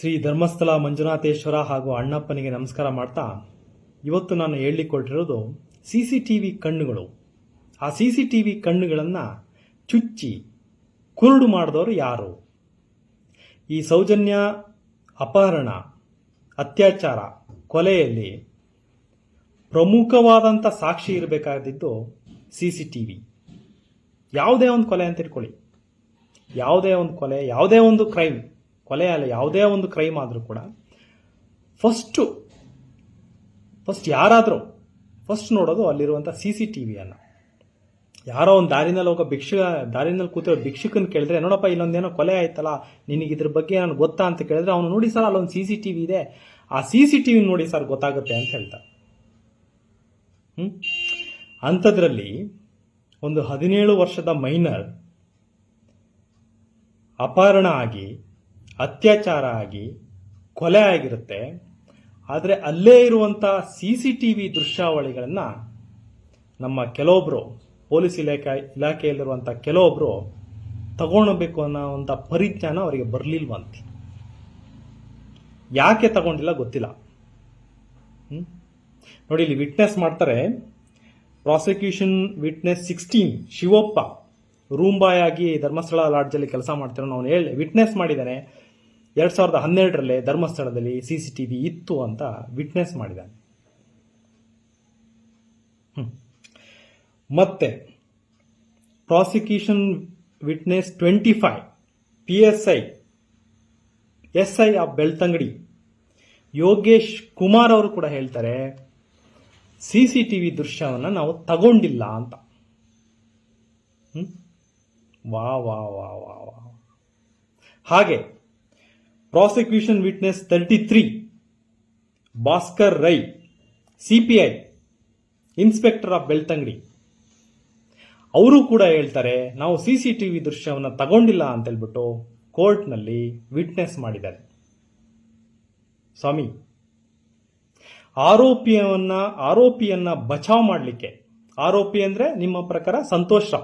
ಶ್ರೀ ಧರ್ಮಸ್ಥಳ ಮಂಜುನಾಥೇಶ್ವರ ಹಾಗೂ ಅಣ್ಣಪ್ಪನಿಗೆ ನಮಸ್ಕಾರ ಮಾಡ್ತಾ ಇವತ್ತು ನಾನು ಹೇಳಿಕೊಟ್ಟಿರೋದು ಸಿ ಸಿ ಟಿ ವಿ ಕಣ್ಣುಗಳು. ಆ ಸಿ ಸಿ ಟಿ ವಿ ಕಣ್ಣುಗಳನ್ನು ಚುಚ್ಚಿ ಕುರುಡು ಮಾಡಿದವರು ಯಾರು? ಈ ಸೌಜನ್ಯ, ಅಪಹರಣ, ಅತ್ಯಾಚಾರ ಕೊಲೆಯಲ್ಲಿ ಪ್ರಮುಖವಾದಂಥ ಸಾಕ್ಷಿ ಇರಬೇಕಾದಿದ್ದು ಸಿ ಸಿ ಟಿ ವಿ ಯಾವುದೇ ಒಂದು ಕೊಲೆ ಅಂತ ಇಟ್ಕೊಳ್ಳಿ. ಯಾವುದೇ ಒಂದು ಕೊಲೆ, ಯಾವುದೇ ಒಂದು ಕ್ರೈಮ್. ಕೊಲೆ ಅಲ್ಲ ಯಾವುದೇ ಒಂದು ಕ್ರೈಮ್ ಆದರೂ ಕೂಡ ಫಸ್ಟು ಫಸ್ಟ್ ಯಾರಾದರೂ ಫಸ್ಟ್ ನೋಡೋದು ಅಲ್ಲಿರುವಂಥ ಸಿ ಸಿ ಟಿ ವಿಯನ್ನು ಯಾರೋ ಒಂದು ದಾರಿನಲ್ಲಿ ಹೋಗೋ ಭಿಕ್ಷ ದಾರಿನಲ್ಲಿ ಕೂತಿರೋ ಭಿಕ್ಷುಕನ ಕೇಳಿದ್ರೆ, ನೋಡಪ್ಪ, ಇಲ್ಲೊಂದೇನೋ ಕೊಲೆ ಆಯ್ತಲ್ಲ, ನಿನಗೆ ಇದ್ರ ಬಗ್ಗೆ ನಾನು ಗೊತ್ತಾ? ಅಂತ ಕೇಳಿದ್ರೆ, ಅವನು ನೋಡಿ ಸರ್, ಅಲ್ಲೊಂದು ಸಿ ಸಿ ಟಿ ವಿ ಇದೆ. ಆ ಸಿ ಸಿ ಟಿ ವಿ ನೋಡಿ ಸರ್ ಗೊತ್ತಾಗುತ್ತೆ ಅಂತ ಹೇಳ್ತಾರೆ ಅಂಥದ್ರಲ್ಲಿ ಒಂದು ಹದಿನೇಳು ವರ್ಷದ ಮೈನರ್ ಅಪಹರಣ ಆಗಿ ಅತ್ಯಾಚಾರ ಆಗಿ ಕೊಲೆ ಆಗಿರುತ್ತೆ. ಆದರೆ ಅಲ್ಲೇ ಇರುವಂಥ ಸಿ ಸಿ ಟಿ ವಿ ದೃಶ್ಯಾವಳಿಗಳನ್ನು ನಮ್ಮ ಕೆಲವೊಬ್ಬರು ಪೊಲೀಸ್ ಇಲಾಖೆ ಇಲಾಖೆಯಲ್ಲಿರುವಂಥ ಕೆಲವೊಬ್ಬರು ತಗೊಳ್ಬೇಕು ಅನ್ನೋವಂಥ ಪರಿಜ್ಞಾನ ಅವರಿಗೆ ಬರಲಿಲ್ವಂತ. ಯಾಕೆ ತಗೊಂಡಿಲ್ಲ ಗೊತ್ತಿಲ್ಲ. ನೋಡಿ ಇಲ್ಲಿ ವಿಟ್ನೆಸ್ ಮಾಡ್ತಾರೆ. Prosecution witness sixteen, Shivappa room ಆಗಿ ಧರ್ಮಸ್ಥಳ ಲಾಡ್ಜಲ್ಲಿ ಕೆಲಸ ಮಾಡ್ತಿರೋ ಅವನು ಹೇಳಿ ವಿಟ್ನೆಸ್ ಮಾಡಿದ್ದಾನೆ. ಎರಡು ಸಾವಿರದ ಹನ್ನೆರಡರಲ್ಲೇ ಧರ್ಮಸ್ಥಳದಲ್ಲಿ ಸಿ ಸಿ ಟಿ ವಿ ಇತ್ತು ಅಂತ ವಿಟ್ನೆಸ್ ಮಾಡಿದ್ದಾನೆ. ಮತ್ತೆ prosecution witness twenty five P S I S I of Belthangady Yogesh Kumar ಅವರು ಕೂಡ ಹೇಳ್ತಾರೆ, ಸಿ ಸಿ ಟಿ ವಿ ದೃಶ್ಯವನ್ನು ನಾವು ತಗೊಂಡಿಲ್ಲ ಅಂತ? ವಾ ವಾ ವಾ ವಾ ವಾ ಹಾಗೆ prosecution witness thirty three. Bhaskar Rai, CPI, inspector of Belthangady. ಅವರು ಕೂಡ ಹೇಳ್ತಾರೆ, ನಾವು ಸಿ ಸಿ ಟಿ ವಿ ದೃಶ್ಯವನ್ನು ತಗೊಂಡಿಲ್ಲ ಅಂತ ಹೇಳ್ಬಿಟ್ಟು ಕೋರ್ಟ್ನಲ್ಲಿ ವಿಟ್ನೆಸ್ ಮಾಡಿದ್ದಾರೆ. ಸ್ವಾಮಿ, ಆರೋಪಿಯವನ್ನ, ಆರೋಪಿಯನ್ನ ಬಚಾವ್ ಮಾಡಲಿಕ್ಕೆ, ಆರೋಪಿ ಅಂದ್ರೆ ನಿಮ್ಮ ಪ್ರಕಾರ ಸಂತೋಷ್.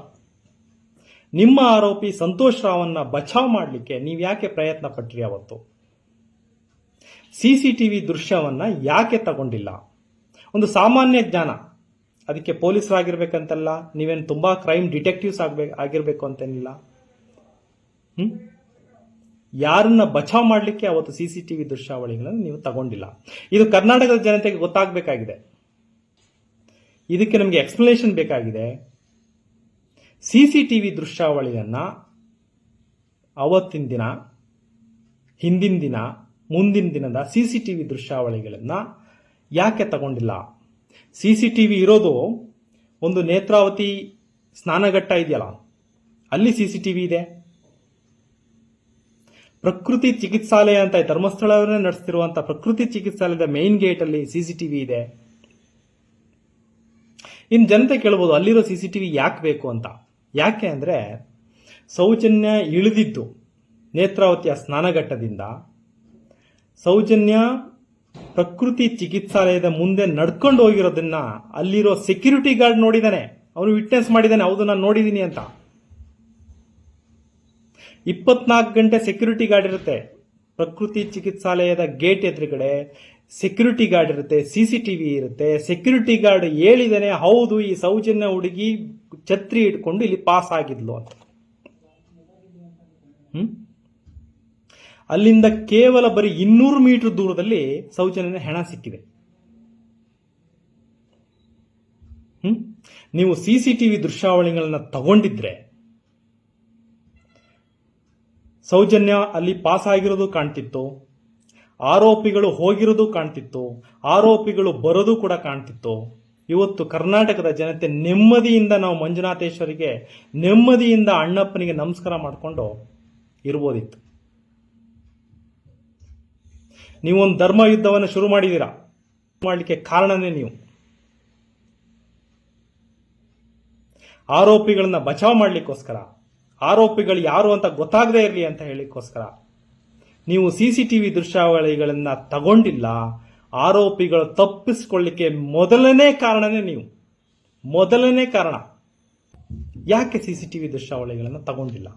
ನಿಮ್ಮ ಆರೋಪಿ ಸಂತೋಷ್ ರಾವನ್ನ ಬಚಾವ್ ಮಾಡಲಿಕ್ಕೆ ನೀವು ಯಾಕೆ ಪ್ರಯತ್ನ ಪಟ್ರಿ ಅವತ್ತು? ಸಿಸಿಟಿವಿ ದೃಶ್ಯವನ್ನ ಯಾಕೆ ತಗೊಂಡಿಲ್ಲ? ಒಂದು ಸಾಮಾನ್ಯ ಜ್ಞಾನ. ಅದಕ್ಕೆ ಪೊಲೀಸರಾಗಿರ್ಬೇಕಂತಲ್ಲ, ನೀವೇನು ತುಂಬಾ ಕ್ರೈಮ್ ಡಿಟೆಕ್ಟಿವ್ಸ್ ಆಗ್ಬೇಕು ಆಗಿರ್ಬೇಕು ಅಂತೇನಿಲ್ಲ. ಹ್ಮ್? ಯಾರನ್ನ ಬಚಾವ್ ಮಾಡಲಿಕ್ಕೆ ಅವತ್ತು ಸಿ ಸಿ ಟಿವಿ ದೃಶ್ಯಾವಳಿಗಳನ್ನು ನೀವು ತಗೊಂಡಿಲ್ಲ. ಇದು ಕರ್ನಾಟಕದ ಜನತೆಗೆ ಗೊತ್ತಾಗಬೇಕಾಗಿದೆ. ಇದಕ್ಕೆ ನಮಗೆ ಎಕ್ಸ್ಪ್ಲನೇಷನ್ ಬೇಕಾಗಿದೆ. ಸಿ ಸಿ ಟಿ ವಿ ದೃಶ್ಯಾವಳಿಯನ್ನು ಅವತ್ತಿನ ದಿನ, ಹಿಂದಿನ ದಿನ, ಮುಂದಿನ ದಿನದ ಸಿ ಸಿ ಟಿ ವಿ ದೃಶ್ಯಾವಳಿಗಳನ್ನು ಯಾಕೆ ತಗೊಂಡಿಲ್ಲ? ಸಿ ಸಿ ಟಿ ವಿ ಇರೋದು ಒಂದು ನೇತ್ರಾವತಿ ಸ್ನಾನಘಟ್ಟ ಇದೆಯಲ್ಲ, ಅಲ್ಲಿ ಸಿ ಸಿ ಟಿ ವಿ ಇದೆ. ಪ್ರಕೃತಿ ಚಿಕಿತ್ಸಾಲಯ ಅಂತ ಧರ್ಮಸ್ಥಳವನ್ನೇ ನಡೆಸ್ತಿರುವಂತಹ ಪ್ರಕೃತಿ ಚಿಕಿತ್ಸಾಲಯದ ಮೇನ್ ಗೇಟ್ ಅಲ್ಲಿ ವಿ ಇದೆ. ಇನ್ನು ಜನತೆ ಕೇಳ್ಬೋದು, ಅಲ್ಲಿರೋ ಸಿ ಸಿ ಟಿ ವಿ ಯಾಕೆ ಬೇಕು ಅಂತ. ಯಾಕೆ ಅಂದರೆ ಸೌಜನ್ಯ ಇಳಿದಿದ್ದು ನೇತ್ರಾವತಿಯ ಸ್ನಾನಘಟ್ಟದಿಂದ. ಸೌಜನ್ಯ ಪ್ರಕೃತಿ ಚಿಕಿತ್ಸಾಲಯದ ಮುಂದೆ ನಡ್ಕೊಂಡು ಹೋಗಿರೋದನ್ನ ಅಲ್ಲಿರೋ ಸೆಕ್ಯೂರಿಟಿ ಗಾರ್ಡ್ ನೋಡಿದಾನೆ. ಅವನು ವಿಟ್ನೆಸ್ ಮಾಡಿದ್ದಾನೆ ಹೌದು, ನಾನು ನೋಡಿದ್ದೀನಿ ಅಂತ. ಇಪ್ಪತ್ನಾಲ್ಕು ಗಂಟೆ ಸೆಕ್ಯೂರಿಟಿ ಗಾರ್ಡ್ ಇರುತ್ತೆ. ಪ್ರಕೃತಿ ಚಿಕಿತ್ಸಾಲಯದ ಗೇಟ್ ಎದುರುಗಡೆ ಸೆಕ್ಯೂರಿಟಿ ಗಾರ್ಡ್ ಇರುತ್ತೆ ಸಿಸಿಟಿವಿ ಇರುತ್ತೆ. ಸೆಕ್ಯೂರಿಟಿ ಗಾರ್ಡ್ ಹೇಳಿದಾನೆ, ಹೌದು, ಈ ಸೌಜನ್ಯ ಹುಡುಗಿ ಛತ್ರಿ ಇಟ್ಕೊಂಡು ಇಲ್ಲಿ ಪಾಸ್ ಆಗಿದ್ಲು ಅಂತ. ಅಲ್ಲಿಂದ ಕೇವಲ ಬರೀ ಇನ್ನೂರು ಮೀಟರ್ ದೂರದಲ್ಲಿ ಸೌಜನ್ಯನ ಹೆಣ ಸಿಕ್ಕಿದೆ ನೀವು ಸಿಸಿಟಿವಿ ದೃಶ್ಯಾವಳಿಗಳನ್ನ ತಗೊಂಡಿದ್ರೆ ಸೌಜನ್ಯ ಅಲ್ಲಿ ಪಾಸ್ ಆಗಿರೋದು ಕಾಣ್ತಿತ್ತು, ಆರೋಪಿಗಳು ಹೋಗಿರೋದು ಕಾಣ್ತಿತ್ತು, ಆರೋಪಿಗಳು ಬರೋದು ಕೂಡ ಕಾಣ್ತಿತ್ತು. ಇವತ್ತು ಕರ್ನಾಟಕದ ಜನತೆ ನೆಮ್ಮದಿಯಿಂದ ನಾವು ಮಂಜುನಾಥೇಶ್ವರಿಗೆ ನೆಮ್ಮದಿಯಿಂದ ಅಣ್ಣಪ್ಪನಿಗೆ ನಮಸ್ಕಾರ ಮಾಡಿಕೊಂಡು ಇರ್ಬೋದಿತ್ತು. ನೀವೊಂದು ಧರ್ಮ ಯುದ್ಧವನ್ನು ಶುರು ಮಾಡಿದ್ದೀರಾ? ಮಾಡಲಿಕ್ಕೆ ಕಾರಣನೇ ನೀವು. ಆರೋಪಿಗಳನ್ನ ಬಚಾವ್ ಮಾಡಲಿಕ್ಕೋಸ್ಕರ, ಆರೋಪಿಗಳು ಯಾರು ಅಂತ ಗೊತ್ತಾಗದೇ ಇರಲಿ ಅಂತ ಹೇಳಿಕ್ಕೋಸ್ಕರ ನೀವು ಸಿ ಸಿ ಟಿವಿ ದೃಶ್ಯಾವಳಿಗಳನ್ನು ತಗೊಂಡಿಲ್ಲ ಆರೋಪಿಗಳು ತಪ್ಪಿಸ್ಕೊಳ್ಳಿಕ್ಕೆ ಮೊದಲನೇ ಕಾರಣನೇ ನೀವು. ಮೊದಲನೇ ಕಾರಣ. ಯಾಕೆ ಸಿ ಸಿ ಟಿವಿ ದೃಶ್ಯಾವಳಿಗಳನ್ನು ತಗೊಂಡಿಲ್ಲ?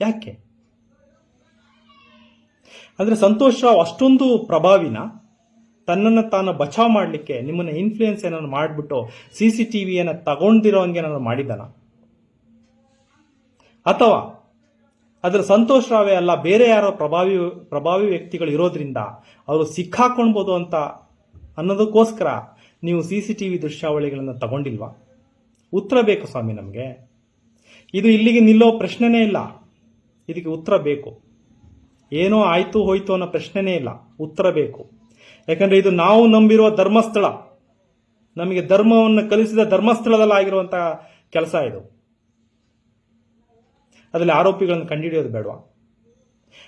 ಯಾಕೆ? ಅಂದ್ರೆ ಸಂತೋಷ್ ಅಷ್ಟೊಂದು ಪ್ರಭಾವಿನ, ತನ್ನನ್ನು ತಾನು ಬಚಾವ್ ಮಾಡಲಿಕ್ಕೆ ನಿಮ್ಮನ್ನ ಇನ್ಫ್ಲೂಯೆನ್ಸ್ ಏನಾದ್ರು ಮಾಡಿಬಿಟ್ಟು ಸಿ ಸಿ ಟಿ ವಿಯನ್ನು ತಗೊಂಡಿರೋ ಹಂಗೆ ಏನಾದ್ರು ಮಾಡಿದ್ದಾನ? ಅಥವಾ ಅದರ ಸಂತೋಷ್ ರಾವೇ ಅಲ್ಲ, ಬೇರೆ ಯಾರೋ ಪ್ರಭಾವಿ ಪ್ರಭಾವಿ ವ್ಯಕ್ತಿಗಳು ಇರೋದ್ರಿಂದ ಅವರು ಸಿಕ್ಕಾಕೊಳ್ಬೋದು ಅಂತ ಅನ್ನೋದಕ್ಕೋಸ್ಕರ ನೀವು ಸಿ ಸಿ ಟಿ ವಿ ದೃಶ್ಯಾವಳಿಗಳನ್ನು ತಗೊಂಡಿಲ್ವಾ? ಉತ್ತರ ಬೇಕು ಸ್ವಾಮಿ ನಮಗೆ. ಇದು ಇಲ್ಲಿಗೆ ನಿಲ್ಲೋ ಪ್ರಶ್ನೆನೇ ಇಲ್ಲ. ಇದಕ್ಕೆ ಉತ್ತರ ಬೇಕು. ಏನೋ ಆಯಿತು ಹೋಯ್ತು ಅನ್ನೋ ಪ್ರಶ್ನೆನೇ ಇಲ್ಲ. ಉತ್ತರ ಬೇಕು. ಯಾಕಂದ್ರೆ ಇದು ನಾವು ನಂಬಿರುವ ಧರ್ಮಸ್ಥಳ. ನಮಗೆ ಧರ್ಮವನ್ನು ಕಲಿಸಿದ ಧರ್ಮಸ್ಥಳದಲ್ಲಿ ಆಗಿರುವಂತಹ ಕೆಲಸ ಇದು. ಅದರಲ್ಲಿ ಆರೋಪಿಗಳನ್ನು ಕಂಡುಹಿಡಿಯೋದು ಬೇಡವಾ?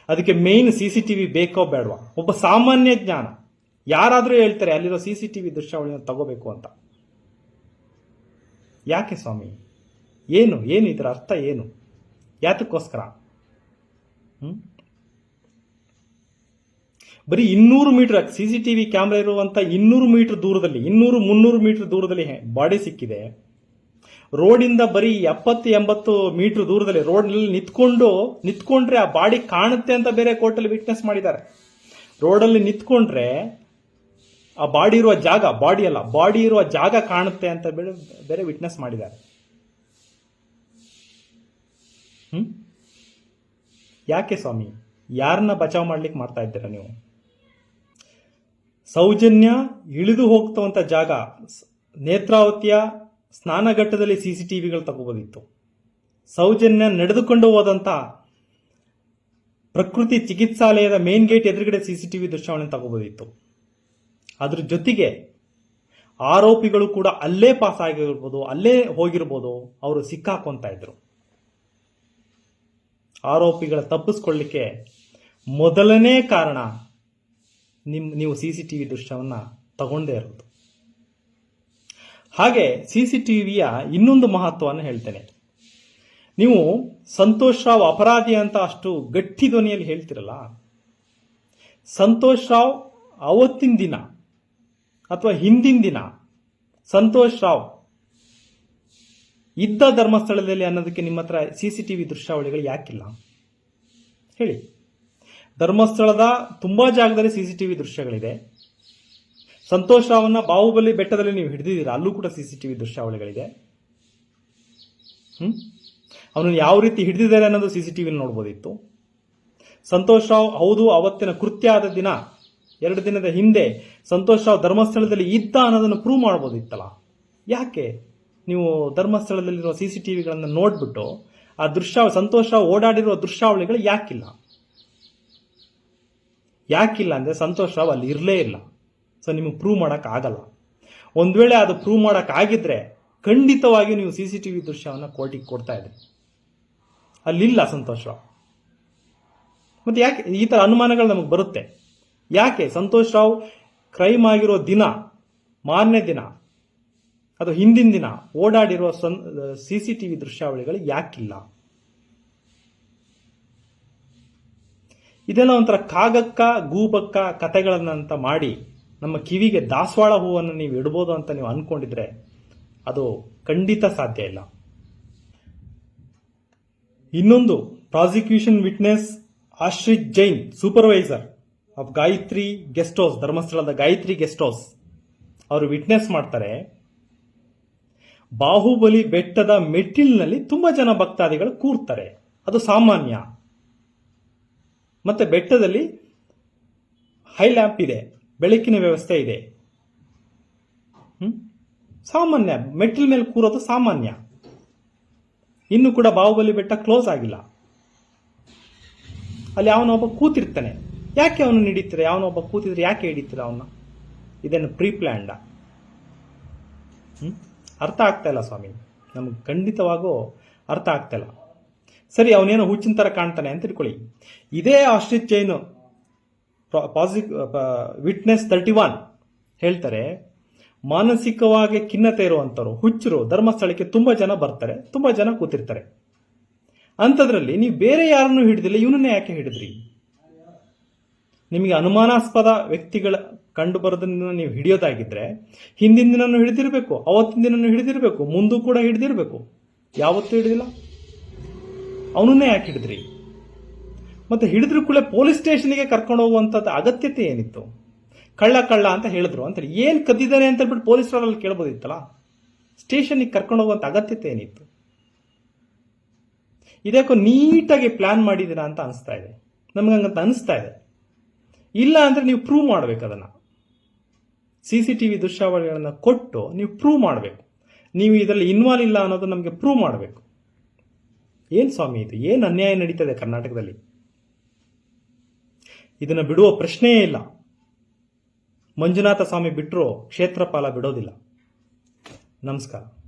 ಅದಕ್ಕೆ main C C T V ಬೇಕೋ ಬೇಡವಾ? ಒಬ್ಬ ಸಾಮಾನ್ಯ ಜ್ಞಾನ. ಯಾರಾದರೂ ಹೇಳ್ತಾರೆ, ಅಲ್ಲಿರೋ ಸಿ ಸಿ ಟಿ ವಿ ದೃಶ್ಯಾವಳಿಯನ್ನು ತಗೋಬೇಕು ಅಂತ. ಯಾಕೆ ಸ್ವಾಮಿ? ಏನು? ಏನು ಇದರ ಅರ್ಥ ಏನು? ಯಾತಕ್ಕೋಸ್ಕರ? ಬರೀ ಇನ್ನೂರು metre C C T V camera ಇರುವಂತ ಇನ್ನೂರು ಮೀಟರ್ ದೂರದಲ್ಲಿ, ಇನ್ನೂರು ಮುನ್ನೂರು ಮೀಟರ್ ದೂರದಲ್ಲಿ ಬಾಡಿ ಸಿಕ್ಕಿದೆ. ರೋಡಿಂದ ಬರೀ ಎಪ್ಪತ್ತು, ಎಂಬತ್ತು ಮೀಟರ್ ದೂರದಲ್ಲಿ ರೋಡ್ನಲ್ಲಿ ನಿಂತ್ಕೊಂಡು, ನಿಂತ್ಕೊಂಡ್ರೆ ಆ ಬಾಡಿ ಕಾಣುತ್ತೆ ಅಂತ ಬೇರೆ ಕೋರ್ಟಲ್ಲಿ ವಿಟ್ನೆಸ್ ಮಾಡಿದ್ದಾರೆ. ರೋಡಲ್ಲಿ ನಿಂತ್ಕೊಂಡ್ರೆ ಆ ಬಾಡಿ ಇರುವ ಜಾಗ, ಬಾಡಿ ಅಲ್ಲ, ಬಾಡಿ ಇರುವ ಜಾಗ ಕಾಣುತ್ತೆ ಅಂತ ಬೇರೆ ಬೇರೆ ವಿಟ್ನೆಸ್ ಮಾಡಿದ್ದಾರೆ. ಯಾಕೆ ಸ್ವಾಮಿ? ಯಾರನ್ನ ಬಚಾವ್ ಮಾಡ್ಲಿಕ್ಕೆ ಮಾಡ್ತಾ ಇದ್ದೀರಾ ನೀವು? ಸೌಜನ್ಯ ಇಳಿದು ಹೋಗ್ತವಂತ ಜಾಗ ನೇತ್ರಾವತಿಯ ಸ್ನಾನಘಟ್ಟದಲ್ಲಿ ಸಿ ಸಿ ಟಿವಿಗಳು ತಗೋಬೋದಿತ್ತು. ಸೌಜನ್ಯ ನಡೆದುಕೊಂಡು ಹೋದಂಥ ಪ್ರಕೃತಿ ಚಿಕಿತ್ಸಾಲಯದ ಮೇನ್ ಗೇಟ್ ಎದುರುಗಡೆ ಸಿ ಸಿ ಟಿವಿ ದೃಶ್ಯಾವಳಿ ತಗೋಬೋದಿತ್ತು. ಅದ್ರ ಜೊತೆಗೆ ಆರೋಪಿಗಳು ಕೂಡ ಅಲ್ಲೇ ಪಾಸ್ ಆಗಿರ್ಬೋದು, ಅಲ್ಲೇ ಹೋಗಿರ್ಬೋದು, ಅವರು ಸಿಕ್ಕಾಕೊಂತ ಇದ್ರು. ಆರೋಪಿಗಳ ತಪ್ಪಿಸ್ಕೊಳ್ಳಿಕ್ಕೆ ಮೊದಲನೇ ಕಾರಣ ನಿಮ್, ನೀವು ಸಿ ಸಿ ಟಿವಿ ದೃಶ್ಯವನ್ನ ತಗೊಂಡೇ ಇರೋದು. ಹಾಗೆ ಸಿ ಸಿ ಟಿವಿಯ ಇನ್ನೊಂದು ಮಹತ್ವವನ್ನು ಹೇಳ್ತೇನೆ. ನೀವು ಸಂತೋಷ್ ರಾವ್ ಅಪರಾಧಿ ಅಂತ ಅಷ್ಟು ಗಟ್ಟಿ ಧ್ವನಿಯಲ್ಲಿ ಹೇಳ್ತಿರಲ್ಲ. ಸಂತೋಷ್ ರಾವ್ ಅವತ್ತಿನ ದಿನ ಅಥವಾ ಹಿಂದಿನ ದಿನ ಸಂತೋಷ್ ರಾವ್ ಇದ್ದ ಧರ್ಮಸ್ಥಳದಲ್ಲಿ ಅನ್ನೋದಕ್ಕೆ ನಿಮ್ಮ ಹತ್ರ ಸಿ ಸಿ ಟಿವಿ ದೃಶ್ಯಾವಳಿಗಳು ಯಾಕಿಲ್ಲ? ಹೇಳಿ. ಧರ್ಮಸ್ಥಳದ ತುಂಬಾ ಜಾಗದಲ್ಲಿ ಸಿ ಸಿ ಟಿವಿ ದೃಶ್ಯಗಳಿದೆ. ಸಂತೋಷ್ ರಾವನ್ನ ಬಾಹುಬಲಿ ಬೆಟ್ಟದಲ್ಲಿ ನೀವು ಹಿಡಿದಿದ್ದೀರಾ? ಅಲ್ಲೂ ಕೂಡ ಸಿ ಸಿ ಟಿವಿ ದೃಶ್ಯಾವಳಿಗಳಿದೆ. ಹ್ಮ್? ಅವನನ್ನು ಯಾವ ರೀತಿ ಹಿಡಿದಿದ್ದಾರೆ ಅನ್ನೋದು ಸಿ ಸಿ ಟಿವಿಲಿ ನೋಡ್ಬೋದಿತ್ತು. ಸಂತೋಷ್ ರಾವ್, ಹೌದು, ಅವತ್ತಿನ ಕೃತ್ಯ ಆದ ದಿನ, ಎರಡು ದಿನದ ಹಿಂದೆ ಸಂತೋಷ್ ರಾವ್ ಧರ್ಮಸ್ಥಳದಲ್ಲಿ ಇದ್ದ ಅನ್ನೋದನ್ನು ಪ್ರೂವ್ ಮಾಡ್ಬೋದಿತ್ತಲ್ಲ. ಯಾಕೆ? ನೀವು ಧರ್ಮಸ್ಥಳದಲ್ಲಿರುವ ಸಿ ಸಿ ಟಿವಿಗಳನ್ನು ನೋಡ್ಬಿಟ್ಟು ಆ ದೃಶ್ಯ ಸಂತೋಷ ರಾವ್ ಓಡಾಡಿರುವ ದೃಶ್ಯಾವಳಿಗಳು ಯಾಕಿಲ್ಲ? ಯಾಕಿಲ್ಲ ಅಂದ್ರೆ ಸಂತೋಷ್ ರಾವ್ ಅಲ್ಲಿ ಇರಲೇ ಇಲ್ಲ. ಸೊ ನಿಮಗೆ ಪ್ರೂವ್ ಮಾಡೋಕ್ಕಾಗಲ್ಲ ಒಂದ್ ವೇಳೆ ಅದು ಪ್ರೂವ್ ಮಾಡಕ್ ಆಗಿದ್ರೆ ಖಂಡಿತವಾಗಿಯೂ ನೀವು ಸಿ ಸಿ ಟಿವಿ ದೃಶ್ಯವನ್ನು ಕೋರ್ಟಿಗೆ ಕೊಡ್ತಾ ಇದ್ರಿ. ಅಲ್ಲಿಲ್ಲ ಸಂತೋಷ್. ಮತ್ತೆ ಯಾಕೆ ಈ ತರ ಅನುಮಾನಗಳು ನಮಗೆ ಬರುತ್ತೆ? ಯಾಕೆ ಸಂತೋಷ್ ರಾವ್ ಕ್ರೈಮ್ ಆಗಿರೋ ದಿನ, ಮಾರನೇ ದಿನ, ಅದು ಹಿಂದಿನ ದಿನ ಓಡಾಡಿರುವ ಸಿ ಸಿ ಟಿವಿ ದೃಶ್ಯಾವಳಿಗಳು ಯಾಕಿಲ್ಲ? ಇದೆಲ್ಲ ಒಂಥರ ಕಾಗಕ್ಕ ಗೂಬಕ್ಕ ಕತೆಗಳನ್ನಂತ ಮಾಡಿ ನಮ್ಮ ಕಿವಿಗೆ ದಾಸವಾಳ ಹೂವನ್ನು ನೀವು ಇಡ್ಬೋದು ಅಂತ ನೀವು ಅನ್ಕೊಂಡಿದ್ರೆ ಅದು ಖಂಡಿತ ಸಾಧ್ಯ ಇಲ್ಲ. ಇನ್ನೊಂದು prosecution witness Ashrith Jain supervisor of Gayatri guest house ಧರ್ಮಸ್ಥಳದ ಗಾಯತ್ರಿ ಗೆಸ್ಟ್ ಹೌಸ್ ಅವರು ವಿಟ್ನೆಸ್ ಮಾಡ್ತಾರೆ, ಬಾಹುಬಲಿ ಬೆಟ್ಟದ ಮೆಟ್ಟಿಲಿನಲ್ಲಿ ತುಂಬಾ ಜನ ಭಕ್ತಾದಿಗಳು ಕೂರ್ತಾರೆ. ಅದು ಸಾಮಾನ್ಯ. ಮತ್ತೆ ಬೆಟ್ಟದಲ್ಲಿ ಹೈ ಲ್ಯಾಂಪ್ ಇದೆ. ಬೆಳಕಿನ ವ್ಯವಸ್ಥೆ ಇದೆ? ಸಾಮಾನ್ಯ, ಮೆಟ್ಟಿಲ್ ಮೇಲೆ ಕೂರೋದು ಸಾಮಾನ್ಯ. ಇನ್ನು ಕೂಡ ಬಾಹುಬಲಿ ಬೆಟ್ಟ ಕ್ಲೋಸ್ ಆಗಿಲ್ಲ. ಅಲ್ಲಿ ಅವನೊಬ್ಬ ಕೂತಿರ್ತಾನೆ. ಯಾಕೆ ಅವನು ಹಿಡಿತಾರೆ ಅವನೊಬ್ಬ ಕೂತಿದ್ರೆ ಯಾಕೆ ಹಿಡಿತೀರ ಅವನ್ನ? ಇದನ್ನು ಪ್ರೀ ಪ್ಲ್ಯಾಂಡ ಅರ್ಥ ಆಗ್ತಾ ಇಲ್ಲ ಸ್ವಾಮಿ. ನಮ್ಗೆ ಖಂಡಿತವಾಗೂ ಅರ್ಥ ಆಗ್ತಾ ಇಲ್ಲ. ಸರಿ, ಅವನೇನೋ ಹುಚ್ಚಿನ ತರ ಕಾಣ್ತಾನೆ ಅಂತ ತಿಳ್ಕೊಳ್ಳಿ. ಇದೇ Ashrith Jain prosecution witness thirty one ಹೇಳ್ತಾರೆ, ಮಾನಸಿಕವಾಗಿ ಖಿನ್ನತೆ ಇರುವಂತವ್ರು, ಹುಚ್ಚರು, ಧರ್ಮಸ್ಥಳಕ್ಕೆ ತುಂಬಾ ಜನ ಬರ್ತಾರೆ, ತುಂಬಾ ಜನ ಕೂತಿರ್ತಾರೆ. ಅಂಥದ್ರಲ್ಲಿ ನೀವು ಬೇರೆ ಯಾರನ್ನು ಹಿಡಿದಿಲ್ಲ, ಇವನನ್ನೇ ಯಾಕೆ ಹಿಡಿದ್ರಿ? ನಿಮಗೆ ಅನುಮಾನಾಸ್ಪದ ವ್ಯಕ್ತಿಗಳ ಕಂಡು ಬರೋದನ್ನ ನೀವು ಹಿಡಿಯೋದಾಗಿದ್ರೆ, ಹಿಂದಿನ ದಿನನೂ ಹಿಡಿದಿರಬೇಕು, ಅವತ್ತಿನ ದಿನನೂ ಹಿಡಿದಿರಬೇಕು, ಮುಂದೂ ಕೂಡ ಹಿಡಿದಿರಬೇಕು. ಯಾವತ್ತೂ ಹಿಡಿದಿಲ್ಲ. ಅವನನ್ನೇ ಯಾಕೆ ಹಿಡಿದ್ರಿ? ಮತ್ತೆ ಹಿಡಿದ್ರು ಕೂಡ ಪೊಲೀಸ್ ಸ್ಟೇಷನ್ಗೆ ಕರ್ಕೊಂಡು ಹೋಗುವಂಥದ್ದು ಅಗತ್ಯತೆ ಏನಿತ್ತು? ಕಳ್ಳ ಕಳ್ಳ ಅಂತ ಹೇಳಿದ್ರು. ಅಂತೇಳಿ ಏನು ಕದ್ದಿದ್ದಾನೆ ಅಂತ ಹೇಳ್ಬಿಟ್ಟು ಪೊಲೀಸರಲ್ಲಿ ಕೇಳ್ಬೋದಿತ್ತಲ್ಲ? ಸ್ಟೇಷನ್ಗೆ ಕರ್ಕೊಂಡು ಹೋಗುವಂಥ ಅಗತ್ಯತೆ ಏನಿತ್ತು? ಇದ್ಯಾಕೋ ನೀಟಾಗಿ ಪ್ಲಾನ್ ಮಾಡಿದ್ದೀರಾ ಅಂತ ಅನಿಸ್ತಾ ಇದೆ. ನಮ್ಗೆ ಹಂಗಂತ ಅನಿಸ್ತಾ ಇದೆ. ಇಲ್ಲ ಅಂದ್ರೆ ನೀವು ಪ್ರೂವ್ ಮಾಡ್ಬೇಕು ಅದನ್ನ. ಸಿ ಸಿ ಟಿ ವಿ ದೃಶ್ಯಾವಳಿಗಳನ್ನು ಕೊಟ್ಟು ನೀವು ಪ್ರೂವ್ ಮಾಡಬೇಕು. ನೀವು ಇದರಲ್ಲಿ ಇನ್ವಾಲ್ವ್ ಇಲ್ಲ ಅನ್ನೋದು ನಮಗೆ ಪ್ರೂವ್ ಮಾಡಬೇಕು. ಏನು ಸ್ವಾಮಿ ಇದು? ಏನು ಅನ್ಯಾಯ ನಡೀತದೆ ಕರ್ನಾಟಕದಲ್ಲಿ? ಇದನ್ನು ಬಿಡುವ ಪ್ರಶ್ನೆಯೇ ಇಲ್ಲ. ಮಂಜುನಾಥ ಸ್ವಾಮಿ ಬಿಟ್ಟರು ಕ್ಷೇತ್ರಪಾಲ ಬಿಡೋದಿಲ್ಲ. ನಮಸ್ಕಾರ.